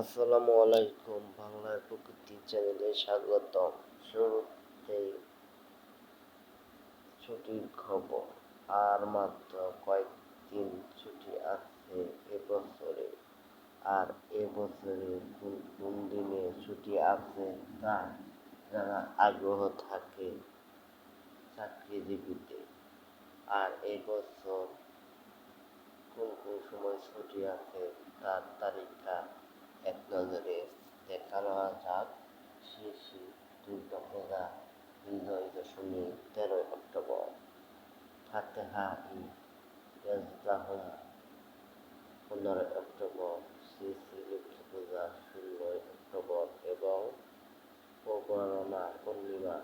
আসসালামু আলাইকুম, বাংলার প্রকৃতি চ্যানেলে স্বাগতম। শুরুতেই ছুটির খবর। আর মাত্র কয়েকদিন ছুটি আছে এবছরে আর এবছরে কোন কোন দিনে ছুটি আছে তা যারা আগ্রহ থাকে চাকরিজীবীতে। আর এবছর কোন কোন সময় ছুটি আছে তার তালিকা এক নজরে দেখানো যাক। শেষে দুর্গাপূজা বিজয় দশমী তেরোই অক্টোবর। ঈদ ইয়াজদাহুম পনেরোই অক্টোবর। শ্রী শ্রী লক্ষ্মী পূজা ষোলোই অক্টোবর এবং প্রবরণা পূর্ণিমা,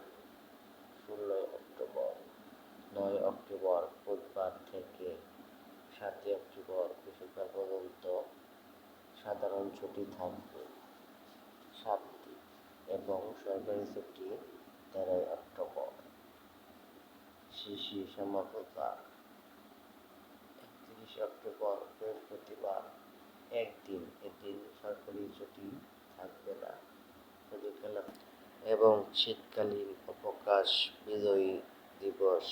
ষোলোই অক্টোবর। নয় অক্টোবর, বুধবার থেকে সাতই অক্টোবর বৃহস্পতিবার ছুটি থাকবে সাতটি এবং সরকারি ছুটি তেরোই অক্টোবর। শিশি সমাপতা একত্রিশ অক্টোবর, বৃহস্পতিবার, একদিন এদিন সরকারি ছুটি থাকবে না। এবং শীতকালীন অবকাশ বিজয়ী দিবস।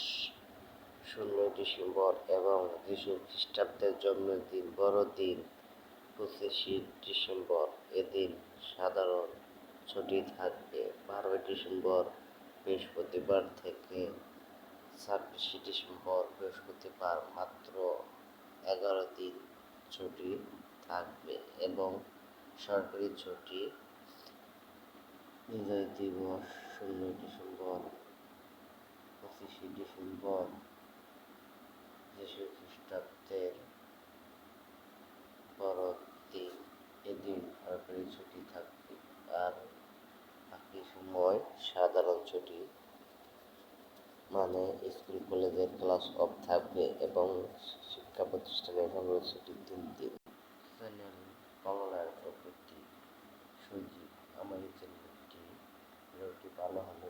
ষোলোই ডিসেম্বর এবং যীশু খ্রিস্টাব্দের জন্মদিন, বড়দিন। পঁচিশে ডিসেম্বর এদিন সাধারণ ছুটি থাকবে। বারোই ডিসেম্বর বৃহস্পতিবার থেকে ছাব্বিশে ডিসেম্বর বৃহস্পতিবার মাত্র এগারো দিন ছুটি থাকবে এবং সরকারি ছুটি। বিজয় দিবস ষোলোই ডিসেম্বর সাধারণ ছুটি মানে স্কুল, কলেজের ক্লাস অফ থাকবে এবং শিক্ষা প্রতিষ্ঠানের এখানে ছুটি তিন দিন। চ্যানেল বাংলার প্রকৃতি সুজি আমার এই চ্যানেলটি ভালো হলে